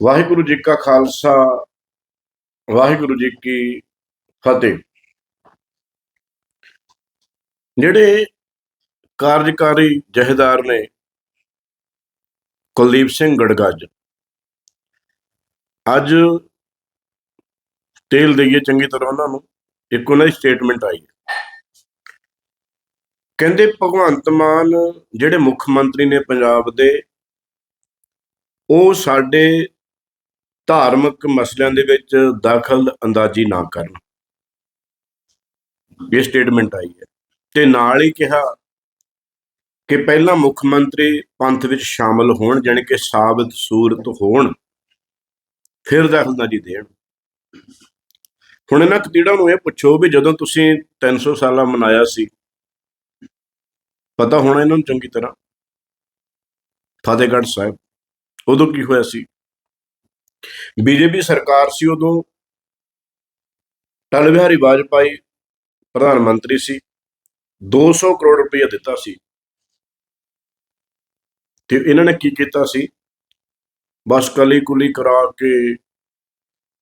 ਵਾਹਿਗੁਰੂ ਜੀ ਕਾ ਖਾਲਸਾ, ਵਾਹਿਗੁਰੂ ਜੀ ਕੀ ਫਤਿਹ। ਜਿਹੜੇ ਕਾਰਜਕਾਰੀ ਜਹੇਦਾਰ ਨੇ ਕੁਲਦੀਪ ਸਿੰਘ ਗੜਗੱਜ, ਅੱਜ ਤੇਲ ਦੇਈਏ ਚੰਗੀ ਤਰ੍ਹਾਂ ਉਹਨਾਂ ਨੂੰ, ਇੱਕ ਉਹਨਾਂ ਦੀ ਸਟੇਟਮੈਂਟ ਆਈ। ਕਹਿੰਦੇ ਭਗਵੰਤ ਮਾਨ, ਜਿਹੜੇ ਮੁੱਖ ਮੰਤਰੀ ਨੇ ਪੰਜਾਬ ਦੇ, ਉਹ ਸਾਡੇ ਧਾਰਮਿਕ ਮਸਲਿਆਂ ਦੇ ਵਿੱਚ ਦਖਲ ਅੰਦਾਜ਼ੀ ਨਾ ਕਰਨ। ਇਹ ਸਟੇਟਮੈਂਟ ਆਈ ਹੈ। ਤੇ ਨਾਲ ਹੀ ਕਿਹਾ ਕਿ ਪਹਿਲਾਂ ਮੁੱਖ ਮੰਤਰੀ ਪੰਥ ਵਿੱਚ ਸ਼ਾਮਲ ਹੋਣ, ਜਾਣੀ ਕਿ ਸਾਬਤ, ਸੂਰਤ ਹੋਣ, ਫਿਰ ਦਖਲਅੰਦਾਜ਼ੀ ਦੇਣ। ਹੁਣ ਇਹਨਾਂ ਕਤੀੜਾਂ ਨੂੰ ਇਹ ਪੁੱਛੋ ਵੀ ਜਦੋਂ ਤੁਸੀਂ 300 ਸਾਲਾ ਮਨਾਇਆ ਸੀ, ਪਤਾ ਹੋਣਾ ਇਹਨਾਂ ਨੂੰ ਚੰਗੀ ਤਰ੍ਹਾਂ? ਫਤਿਹਗੜ੍ਹ ਸਾਹਿਬ, ਉਦੋਂ ਕੀ ਹੋਇਆ ਸੀ? ਬੀਜੇਪੀ ਸਰਕਾਰ ਸੀ ਉਦੋਂ। ਅਟਲ ਬਿਹਾਰੀ ਵਾਜਪਾਈ ਪ੍ਰਧਾਨ ਮੰਤਰੀ ਸੀ। 200 ਕਰੋੜ ਰੁਪਏ ਦਿੱਤਾ ਸੀ। ਤੇ ਇਹਨਾਂ ਨੇ ਕੀ ਕੀਤਾ ਸੀ? ਬਸ ਕਲੀ ਕੁਲੀ ਕਰਾ ਕੇ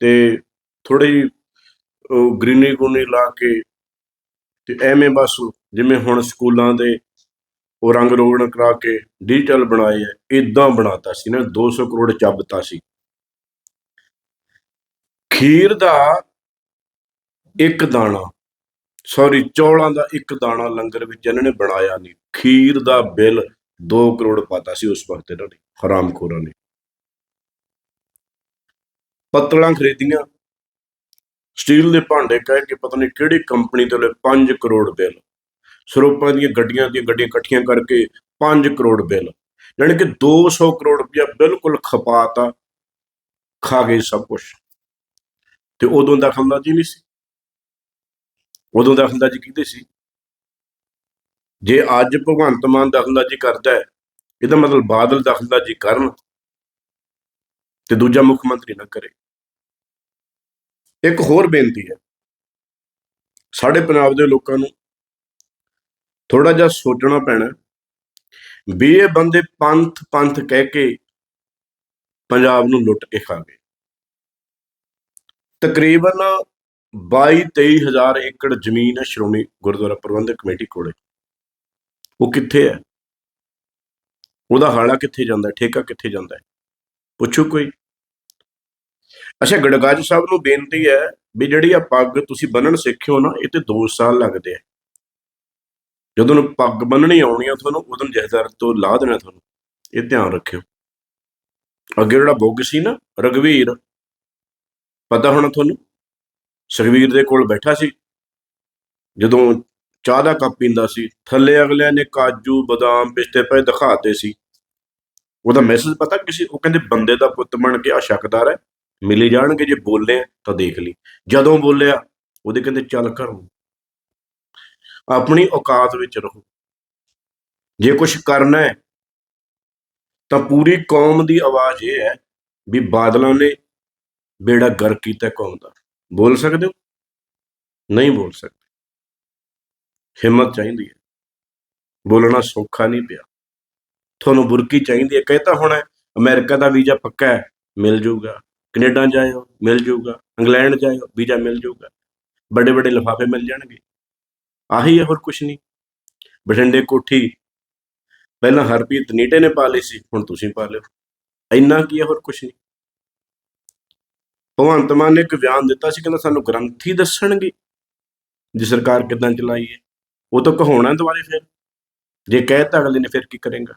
ਤੇ ਥੋੜੀ ਗ੍ਰੀਨਰੀ ਗੁਨੀ ਲਾ ਕੇ ਤੇ ਐਵੇਂ ਬਸ ਜਿਵੇਂ ਹੁਣ ਸਕੂਲਾਂ ਦੇ ਉਹ ਰੰਗ ਰੋਗਣ ਕਰਾ ਕੇ ਡਿਜੀਟਲ ਬਣਾਏ ਐ ਇਦਾਂ ਬਣਾਤਾ ਸੀ ਨਾ। 200 ਕਰੋੜ ਚੱਬਤਾ ਸੀ। ਖੀਰ ਦਾ ਇੱਕ ਦਾਣਾ ਸੌਰੀ ਚੌਲਾਂ ਦਾ ਇੱਕ ਦਾਣਾ ਲੰਗਰ ਵਿੱਚ ਇਹਨਾਂ ਨੇ ਬਣਾਇਆ ਨਹੀਂ। ਖੀਰ ਦਾ ਬਿੱਲ 2 ਕਰੋੜ ਪਾਤਾ ਸੀ ਉਸ ਵਕਤ ਇਹਨਾਂ ਨੇ, ਹਰਾਮਖੋਰਾਂ ਨੇ। ਪਤਲਾਂ ਖਰੀਦੀਆਂ। ਸਟੀਲ ਦੇ ਭਾਂਡੇ ਕਹਿ ਕੇ ਪਤਾ ਨਹੀਂ ਕਿਹੜੀ ਕੰਪਨੀ ਤੋਂ ਲੈ 5 ਕਰੋੜ ਬਿੱਲ। ਸਰੋਪਾਂ ਦੀਆਂ ਗੱਡੀਆਂ ਦੀਆਂ ਗੱਡੀਆਂ ਇਕੱਠੀਆਂ ਕਰਕੇ 5 ਕਰੋੜ ਬਿੱਲ। ਯਾਨੀ ਕਿ 200 ਕਰੋੜ ਰੁਪਇਆ ਬਿਲਕੁਲ ਖਪਾਤਾ, ਖਾ ਗਏ ਸਭ ਕੁਝ ਤੇ ਉਦੋਂ ਦਖਲਅੰਦਾਜ਼ੀ ਨਹੀਂ ਸੀ। ਉਦੋਂ ਦਖਲਅੰਦਾਜ਼ੀ ਕਿਹਦੇ ਸੀ? ਜੇ ਅੱਜ ਭਗਵੰਤ ਮਾਨ ਦਖਲਅੰਦਾਜ਼ੀ ਕਰਦਾ ਹੈ, ਇਹਦਾ ਮਤਲਬ ਬਾਦਲ ਦਖਲਅੰਦਾਜ਼ੀ ਕਰਨ ਤੇ ਦੂਜਾ ਮੁੱਖ ਮੰਤਰੀ ਨਾ ਕਰੇ। ਇੱਕ ਹੋਰ ਬੇਨਤੀ ਹੈ, ਸਾਡੇ ਪੰਜਾਬ ਦੇ ਲੋਕਾਂ ਨੂੰ ਥੋੜਾ ਜਿਹਾ ਸੋਚਣਾ ਪੈਣਾ ਵੀ ਇਹ ਬੰਦੇ ਪੰਥ ਪੰਥ ਕਹਿ ਕੇ ਪੰਜਾਬ ਨੂੰ ਲੁੱਟ ਕੇ ਖਾ ਗਏ। ਤਕਰੀਬਨ 22 23000 ਏਕੜ ਜ਼ਮੀਨ ਹੈ ਸ਼੍ਰੋਮਣੀ ਗੁਰਦੁਆਰਾ ਪ੍ਰਬੰਧਕ ਕਮੇਟੀ ਕੋਲੇ। ਉਹ ਕਿੱਥੇ ਹੈ? ਉਹਦਾ ਹਾਲਾ ਕਿੱਥੇ ਜਾਂਦਾ ਠੇਕਾ ਕਿੱਥੇ ਜਾਂਦਾ ਹੈ? ਪੁੱਛੋ ਕੋਈ। ਅੱਛਾ, ਗੜਗਾਜ ਸਾਹਿਬ ਨੂੰ ਬੇਨਤੀ ਹੈ ਵੀ ਜਿਹੜੀ ਆ ਪੱਗ ਤੁਸੀਂ ਬੰਨਣ ਸਿੱਖਿਓ ਨਾ, ਇਹ ਤੇ 2 ਸਾਲ ਲੱਗਦੇ ਆ। ਜਦੋਂ ਪੱਗ ਬੰਨਣੀ ਆਉਣੀ ਆ ਤੁਹਾਨੂੰ ਉਦੋਂ ਜਹਦਾਰ ਤੋਂ ਲਾ ਦੇਣਾ ਤੁਹਾਨੂੰ। ਇਹ ਧਿਆਨ ਰੱਖਿਓ। ਅੱਗੇ ਜਿਹੜਾ ਬੁੱਗ ਸੀ ਨਾ ਰਗਵੀਰ ਪਤਾ ਹੋਣਾ ਤੁਹਾਨੂੰ? ਸੁਖਵੀਰ ਦੇ ਕੋਲ ਬੈਠਾ ਸੀ। ਜਦੋਂ ਚਾਹ ਦਾ ਕੱਪ ਪੀਂਦਾ ਸੀ, ਥੱਲੇ ਅਗਲਿਆਂ ਨੇ ਕਾਜੂ, ਬਦਾਮ ਪਿਸਤੇ ਪਏ ਦਿਖਾਤੇ ਸੀ। ਉਹਦਾ ਮੈਸੇਜ ਪਤਾ ਕਿਸੇ, ਉਹ ਕਹਿੰਦੇ ਬੰਦੇ ਦਾ ਪੁੱਤ ਬਣ ਕੇ ਆ ਸ਼ੱਕਦਾਰ ਹੈ। ਮਿਲੇ ਜਾਣਗੇ, ਜੇ ਬੋਲੇ ਤਾਂ ਦੇਖ ਲਈ। ਜਦੋਂ ਬੋਲਿਆ, ਉਹਦੇ ਕਹਿੰਦੇ ਚੱਲ ਘਰੋਂ ਆਪਣੀ ਔਕਾਤ ਵਿੱਚ ਰਹੋ। ਜੇ ਕੁਝ ਕਰਨਾ ਹੈ, ਤਾਂ ਪੂਰੀ ਕੌਮ ਦੀ ਆਵਾਜ਼ ਇਹ ਹੈ ਵੀ ਬਾਦਲਾਂ ਨੇ ਬੇੜਾ ਗਰ ਕੀਤਾ ਕੌਮ ਦਾ। ਬੋਲ ਸਕਦੇ ਹੋ? ਨਹੀਂ ਬੋਲ ਸਕਦੇ। ਹਿੰਮਤ ਚਾਹੀਦੀ ਹੈ। ਬੋਲਣਾ ਸੌਖਾ ਨਹੀਂ ਪਿਆ। ਤੁਹਾਨੂੰ ਬੁਰਕੀ ਚਾਹੀਦੀ ਹੈ ਕਹਿੰਦਾ ਹੁਣ ਅਮਰੀਕਾ ਦਾ ਵੀਜ਼ਾ ਪੱਕਾ ਹੈ, ਮਿਲ ਜਾਊਗਾ ਕੈਨੇਡਾ ਜਾਇਓ, ਮਿਲ ਜਾਊਗਾ ਇੰਗਲੈਂਡ ਜਾਇਓ, ਵੀਜ਼ਾ ਮਿਲ ਜਾਊਗਾ ਵੱਡੇ ਵੱਡੇ ਲਿਫਾਫੇ ਮਿਲ ਜਾਣਗੇ। ਆਹੀ ਹੈ ਹੋਰ ਕੁਝ ਨਹੀਂ। ਬਠਿੰਡੇ ਕੋਠੀ, ਪਹਿਲਾਂ ਹਰਪ੍ਰੀਤ ਨੀਟੇ ਨੇ ਪਾ ਲਈ ਸੀ, ਹੁਣ ਤੁਸੀਂ ਪਾ ਲਿਓ। ਇੰਨਾ ਕੀ ਹੈ ਹੋਰ ਕੁਝ ਨਹੀਂ। ਭਗਵੰਤ ਮਾਨ ਨੇ ਇੱਕ ਬਿਆਨ ਦਿੱਤਾ ਸੀ, ਕਹਿੰਦਾ ਸਾਨੂੰ ਗ੍ਰੰਥੀ ਦੱਸਣਗੇ। ਜੇ ਸਰਕਾਰ ਕਿਦਾਂ ਚਲਾਈ ਹੈ ਉਹ ਤਾਂ ਕਹਾਉਣਾ ਦੁਬਾਰੇ ਫਿਰ। ਜੇ ਕਹਿਤਾ ਅਗਲੇ ਨੇ ਫਿਰ ਕੀ ਕਰੇਗਾ?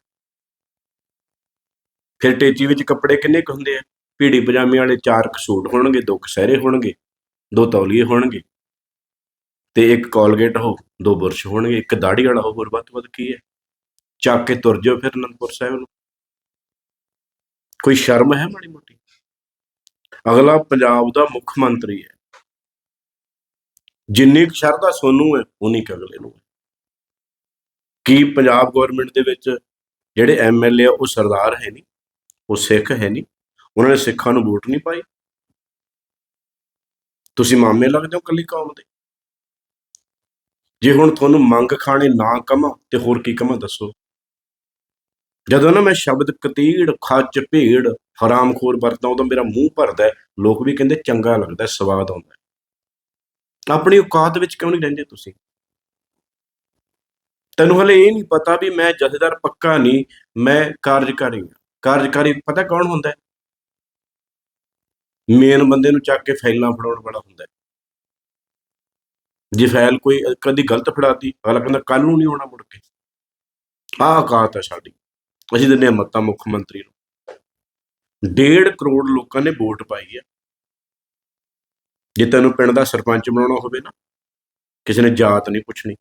ਫਿਰ ਟੇਚੀ ਵਿੱਚ ਕੱਪੜੇ ਕਿੰਨੇ ਕੁ ਹੁੰਦੇ ਆ? ਪੀੜੀ ਪਜਾਮੇ ਵਾਲੇ ਚਾਰ ਕੁ ਸੂਟ ਹੋਣਗੇ, ਦੋ ਕਸਹਿਰੇ ਹੋਣਗੇ, ਦੋ ਤੌਲੀਏ ਹੋਣਗੇ, ਤੇ ਇੱਕ ਕੋਲਗੇਟ ਹੋ ਦੋ ਬੁਰਸ਼ ਹੋਣਗੇ, ਇੱਕ ਦਾੜੀ ਵਾਲਾ ਹੋ ਹੋਰ ਵੱਧ ਤੋਂ ਵੱਧ ਕੀ ਹੈ? ਚੱਕ ਕੇ ਤੁਰ ਜਾਓ ਫਿਰ ਅਨੰਦਪੁਰ ਸਾਹਿਬ ਨੂੰ। ਕੋਈ ਸ਼ਰਮ ਹੈ ਮਾੜੀ ਮੋਟੀ? ਅਗਲਾ ਪੰਜਾਬ ਦਾ ਮੁੱਖ ਮੰਤਰੀ ਹੈ। ਜਿੰਨੀ ਕੁ ਸ਼ਰਧਾ ਸੋਨੂੰ ਹੈ, ਉਨੀ ਕੁ ਅਗਲੇ ਨੂੰ ਹੈ। ਕੀ ਪੰਜਾਬ ਗਵਰਨਮੈਂਟ ਦੇ ਵਿੱਚ ਜਿਹੜੇ ਐਮਐਲਏ ਆ, ਉਹ ਸਰਦਾਰ ਹੈ ਨਹੀਂ, ਉਹ ਸਿੱਖ ਹੈ ਨਹੀਂ, ਉਹਨਾਂ ਨੇ ਸਿੱਖਾਂ ਨੂੰ ਵੋਟ ਨਹੀਂ ਪਾਈ? ਤੁਸੀਂ ਮਾਮੇ ਲੱਗਦੇ ਹੋ ਕੱਲੀ ਕੌਮ ਦੇ। ਜੇ ਹੁਣ ਤੁਹਾਨੂੰ ਮੰਗ ਖਾਣੇ ਨਾ ਕਮਾ, ਤੇ ਹੋਰ ਕੀ ਕਮਾ ਦੱਸੋ? ਜਦੋਂ ਨਾ ਮੈਂ ਸ਼ਬਦ ਕਤੀੜ, ਖੱਚ, ਭੇੜ, ਹਰਾਮਖੋਰ ਵਰਤਾਂ, ਉਦੋਂ ਮੇਰਾ ਮੂੰਹ ਭਰਦਾ ਲੋਕ ਵੀ ਕਹਿੰਦੇ ਚੰਗਾ ਲੱਗਦਾ ਸਵਾਦ ਆਉਂਦਾ ਆਪਣੀ ਔਕਾਤ ਵਿੱਚ ਕਿਉਂ ਨਹੀਂ ਰਹਿੰਦੇ ਤੁਸੀਂ? ਤੈਨੂੰ ਹਲੇ ਇਹ ਨਹੀਂ ਪਤਾ ਵੀ ਮੈਂ ਜਥੇਦਾਰ ਪੱਕਾ ਨਹੀਂ, ਮੈਂ ਕਾਰਜਕਾਰੀ ਹਾਂ। ਕਾਰਜਕਾਰੀ ਪਤਾ ਕੌਣ ਹੁੰਦਾ ਮੇਨ ਬੰਦੇ ਨੂੰ ਚੱਕ ਕੇ ਫਾਈਲਾਂ ਫੜਾਉਣ ਵਾਲਾ ਹੁੰਦਾ ਜੇ ਫਾਈਲ ਕੋਈ ਕਦੀ ਗਲਤ ਫੜਾਤੀ, ਅਗਲਾ ਕਹਿੰਦਾ ਕੱਲ ਨੂੰ ਨਹੀਂ ਹੋਣਾ ਮੁੜ ਕੇ। ਆਹ ਔਕਾਤ ਆ ਸਾਡੀ। ਅਸੀਂ ਦਿੰਦੇ ਹਾਂ ਮੱਤਾ ਮੁੱਖ ਮੰਤਰੀ ਨੂੰ। ਡੇਢ ਕਰੋੜ ਲੋਕਾਂ ਨੇ ਵੋਟ ਪਾਈ ਹੈ ਜੇ ਤੈਨੂੰ ਪਿੰਡ ਦਾ ਸਰਪੰਚ ਬਣਾਉਣਾ ਹੋਵੇ ਨਾ, ਕਿਸੇ ਨੇ ਜਾਤ ਨਹੀਂ ਪੁੱਛਣੀ।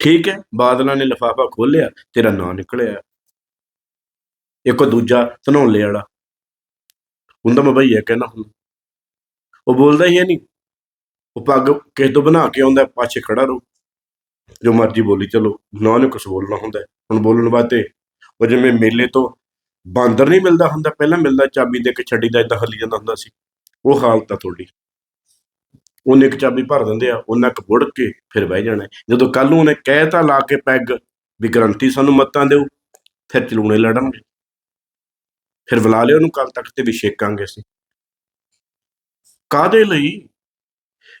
ਠੀਕ ਹੈ, ਬਾਦਲਾਂ ਨੇ ਲਿਫਾਫਾ ਖੋਲਿਆ ਤੇਰਾ ਨਾਂ ਨਿਕਲਿਆ। ਇੱਕ ਦੂਜਾ ਧਨੌਲੇ ਵਾਲਾ। ਹੁੰਦਾ ਮੈਂ ਭਈਆ ਕਹਿੰਦਾ ਹੁਣ ਉਹ ਬੋਲਦਾ ਹੀ ਹੈ ਨਹੀਂ। ਉਹ ਪੱਗ ਕਿਸੇ ਤੋਂ ਬਣਾ ਕੇ ਆਉਂਦਾ, ਪਾਛੇ ਖੜਾ ਰਹੋ। ਜੋ ਮਰਜ਼ੀ ਬੋਲੀ, ਚਲੋ, ਨਾ ਨੇ ਕੁਝ ਬੋਲਣਾ ਹੁੰਦਾ। ਹੁਣ ਬੋਲਣ ਵਾਸਤੇ ਉਹ ਜਿਵੇਂ ਮੇਲੇ ਤੋਂ ਬਾਂਦਰ ਨਹੀਂ ਮਿਲਦਾ ਹੁੰਦਾ ਪਹਿਲਾਂ ਮਿਲਦਾ ਚਾਬੀ ਦੇ ਕੇ ਛੱਡੀ ਦਾ ਇਦਾਂ ਹੱਲੀ ਜਾਂਦਾ ਹੁੰਦਾ ਸੀ। ਉਹ ਹਾਲਤ ਆ ਤੁਹਾਡੀ। ਉਹਨੇ ਇੱਕ ਚਾਬੀ ਭਰ ਦਿੰਦੇ ਆ ਉਹਨਾਂ ਕ ਬੁੜ ਕੇ ਫਿਰ ਬਹਿ ਜਾਣਾ। ਜਦੋਂ ਕੱਲ ਨੂੰ ਉਹਨੇ ਕਹਿਤਾ ਲਾ ਕੇ ਪੈਗ ਵੀ ਗਰੰਟੀ ਸਾਨੂੰ ਮੱਤਾਂ ਦਿਓ ਫਿਰ ਚਲੂਣੇ ਲੜਨਗੇ। ਫਿਰ ਬੁਲਾ ਲਿਓ ਉਹਨੂੰ ਕੱਲ ਤੱਕ ਤੇ ਵੀ ਛੇਕਾਂਗੇ ਅਸੀਂ। ਕਾਦੇ ਲਈ?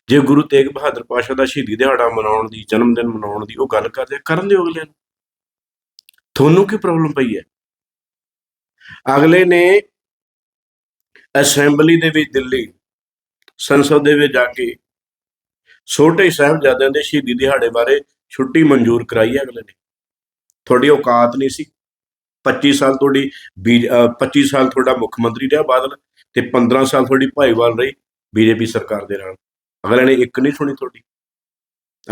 ਜੇ ਗੁਰੂ ਤੇਗ ਬਹਾਦਰ ਪਾਸ਼ਾ ਦਾ ਸ਼ਹੀਦੀ ਦਿਹਾੜਾ ਮਨਾਉਣ ਦੀ ਜਨਮ ਦਿਨ ਮਨਾਉਣ ਦੀ ਉਹ ਗੱਲ ਕਰਦੇ ਆ, ਕਰਨ ਦਿਓ ਅਗਲੇ ਨੂੰ। ਤੁਹਾਨੂੰ ਕੀ ਪ੍ਰੋਬਲਮ ਪਈ ਹੈ? ਅਗਲੇ ਨੇ ਅਸੈਂਬਲੀ ਦੇ ਵਿੱਚ ਦਿੱਲੀ, ਸੰਸਦ ਦੇ ਵਿੱਚ ਜਾ ਕੇ ਛੋਟੇ ਸਾਹਿਬਜ਼ਾਦਿਆਂ ਦੇ ਸ਼ਹੀਦੀ ਦਿਹਾੜੇ ਬਾਰੇ ਛੁੱਟੀ ਮਨਜ਼ੂਰ ਕਰਾਈ ਹੈ ਅਗਲੇ ਨੇ। ਤੁਹਾਡੀ ਔਕਾਤ ਨਹੀਂ ਸੀ। 25 ਸਾਲ ਤੁਹਾਡੀ ਬੀ- ਅਹ 25 ਸਾਲ ਤੁਹਾਡਾ ਮੁੱਖ ਮੰਤਰੀ ਰਿਹਾ ਬਾਦਲ ਤੇ 15 ਸਾਲ ਤੁਹਾਡੀ ਭਾਈਵਾਲ ਰਹੀ ਬੀਜੇਪੀ ਸਰਕਾਰ ਦੇ ਨਾਲ। ਅਗਲੇ ਨੇ ਇੱਕ ਨਹੀਂ ਸੁਣੀ ਤੁਹਾਡੀ।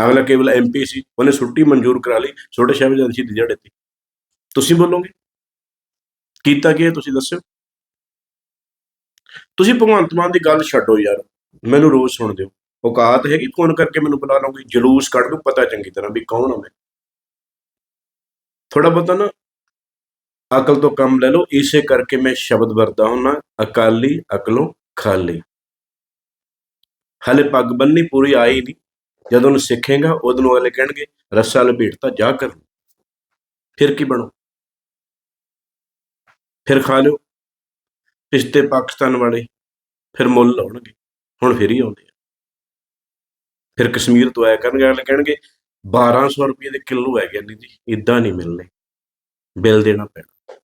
ਅਗਲਾ ਕੇਵਲ ਐਮਪੀ ਸੀ, ਉਹਨੇ ਛੁੱਟੀ ਮਨਜ਼ੂਰ ਕਰਾ ਲਈ, ਛੋਟੇ ਸਾਹਿਬਜ਼ਾਦੇ ਸ਼ਹੀਦੀ ਦਿਹਾੜੇ ਤੇ। ਤੁਸੀਂ ਬੋਲੋਗੇ? ਕੀਤਾ ਕੀ ਹੈ ਤੁਸੀਂ ਦੱਸਿਓ? ਤੁਸੀਂ ਭਗਵੰਤ ਮਾਨ ਦੀ ਗੱਲ ਛੱਡੋ ਯਾਰ, ਮੈਨੂੰ ਰੋਜ਼ ਸੁਣ ਦਿਓ ਔਕਾਤ ਹੈਗੀ ਫੋਨ ਕਰਕੇ ਮੈਨੂੰ ਬੁਲਾ ਲਓਗੇ? ਜਲੂਸ ਕੱਢ ਦੂ, ਪਤਾ ਚੰਗੀ ਤਰ੍ਹਾਂ ਵੀ ਕੌਣ ਆ ਮੈਂ। ਥੋੜਾ ਬਹੁਤਾ ਨਾ ਅਕਲ ਤੋਂ ਕੰਮ ਲੈ ਲਓ, ਇਸੇ ਕਰਕੇ ਮੈਂ ਸ਼ਬਦ ਵਰਦਾ ਹੁੰਨਾ ਅਕਾਲੀ, ਅਕਲੋਂ, ਖਾਲੀ। ਹਲੇ ਪੱਗ ਬੰਨੀ ਪੂਰੀ ਆਈ ਨਹੀਂ। ਜਦੋਂ ਨੂੰ ਸਿੱਖੇਗਾ ਉਦੋਂ ਨੂੰ ਅਗਲੇ ਕਹਿਣਗੇ, ਰੱਸਾ ਲਪੇਟਤਾ ਜਾ ਕਰ। ਫਿਰ ਕੀ ਬਣੋ? ਫਿਰ ਖਾ ਲਿਓ। ਪਿਸਤੇ ਪਾਕਿਸਤਾਨ ਵਾਲੇ ਫਿਰ ਮੁੱਲ ਲਾਉਣਗੇ। ਹੁਣ ਫਿਰ ਹੀ ਆਉਂਦੇ ਆ। ਫਿਰ ਕਸ਼ਮੀਰ ਤੋਂ ਆਇਆ ਕਰਨਗੇ ਅਗਲੇ ਕਹਿਣਗੇ 1200 ਰੁਪਏ ਦੇ ਕਿਲੋ ਹੈਗੇ ਨਹੀਂ ਜੀ ਇਦਾਂ ਨਹੀਂ ਮਿਲਨੇ ਬਿੱਲ ਦੇਣਾ ਪੈਣਾ।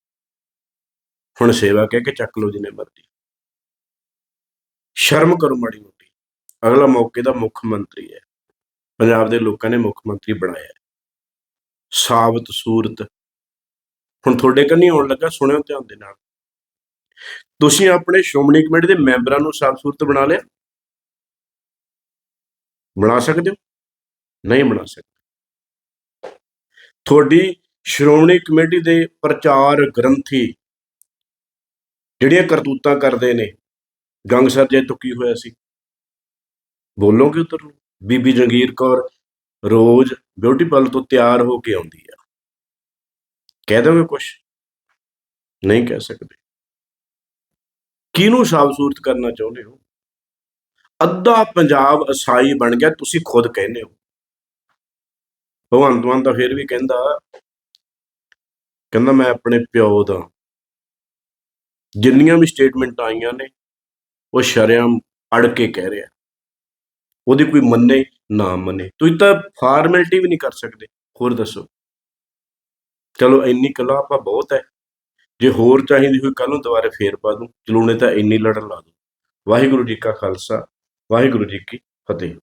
ਹੁਣ ਸੇਵਾ ਕਹਿ ਕੇ ਚੱਕ ਲਓ ਜਿੰਨੇ ਮਰਦੀ ਸ਼ਰਮ ਕਰੋ ਮਾੜੀ ਮੋਟੀ। ਅਗਲਾ ਮੌਕੇ ਦਾ ਮੁੱਖ ਮੰਤਰੀ ਹੈ। ਪੰਜਾਬ ਦੇ ਲੋਕਾਂ ਨੇ ਮੁੱਖ ਮੰਤਰੀ ਬਣਾਇਆ ਸਾਬਤ ਸੂਰਤ ਹੁਣ ਤੁਹਾਡੇ ਕੰਨੀ ਆਉਣ ਲੱਗਾ, ਸੁਣਿਓ ਧਿਆਨ ਦੇ ਨਾਲ। ਤੁਸੀਂ ਆਪਣੇ ਸ਼੍ਰੋਮਣੀ ਕਮੇਟੀ ਦੇ ਮੈਂਬਰਾਂ ਨੂੰ ਸਾਫ਼ ਸੂਰਤ ਬਣਾ ਲਿਆ? ਬਣਾ ਸਕਦੇ ਹੋ? ਨਹੀਂ ਬਣਾ ਸਕਦੇ। ਤੁਹਾਡੀ ਸ਼੍ਰੋਮਣੀ ਕਮੇਟੀ ਦੇ ਪ੍ਰਚਾਰ ਗ੍ਰੰਥੀ ਜਿਹੜੀਆਂ ਕਰਤੂਤਾਂ ਕਰਦੇ ਨੇ ਗੰਗਸਰ ਜੇ ਤੋਂ ਹੋਇਆ ਸੀ? ਬੋਲੋਗੇ ਉਧਰ ਬੀਬੀ ਜੰਗੀਰ ਕੌਰ ਰੋਜ਼ ਬਿਊਟੀ ਪਾਰਲਰ ਤੋਂ ਤਿਆਰ ਹੋ ਕੇ ਆਉਂਦੀ ਆ। ਕਹਿ ਦੋਗੇ ਕੁਛ? ਨਹੀਂ ਕਹਿ ਸਕਦੇ। ਕਿਹਨੂੰ ਸਾਬਸੂਰਤ ਕਰਨਾ ਚਾਹੁੰਦੇ ਹੋ? ਅੱਧਾ ਪੰਜਾਬ ਅਸਾਈ ਬਣ ਗਿਆ, ਤੁਸੀਂ ਖੁਦ ਕਹਿੰਦੇ ਹੋ। ਭਗਵੰਤ ਮਾਨ ਤਾਂ ਫਿਰ ਵੀ ਕਹਿੰਦਾ ਕਹਿੰਦਾ ਮੈਂ ਆਪਣੇ ਪਿਓ ਦਾ। ਜਿੰਨੀਆਂ ਵੀ ਸਟੇਟਮੈਂਟਾਂ ਆਈਆਂ ਨੇ, ਉਹ ਸ਼ਰਮ ਅੜ ਕੇ ਕਹਿ ਰਿਹਾ। ਉਹਦੀ ਕੋਈ ਮੰਨੇ, ਨਾ ਮੰਨੇ। ਤੁਸੀਂ ਤਾਂ ਫਾਰਮੈਲਿਟੀ ਵੀ ਨਹੀਂ ਕਰ ਸਕਦੇ। ਹੋਰ ਦੱਸੋ। ਚਲੋ ਇੰਨੀ ਕਲਾ ਆਪਾਂ ਬਹੁਤ ਹੈ। ਜੇ ਹੋਰ ਚਾਹੀਦੀ ਹੋਈ ਕੱਲ ਨੂੰ ਦੁਬਾਰੇ ਫੇਰ ਪਾ ਦੂੰ। ਚਲੂਣੇ ਤਾਂ ਇੰਨੀ ਲੜਨ ਲਾ ਦੂੰ। ਵਾਹਿਗੁਰੂ ਜੀ ਕਾ ਖਾਲਸਾ, ਵਾਹਿਗੁਰੂ ਜੀ ਕੀ ਫਤਿਹ।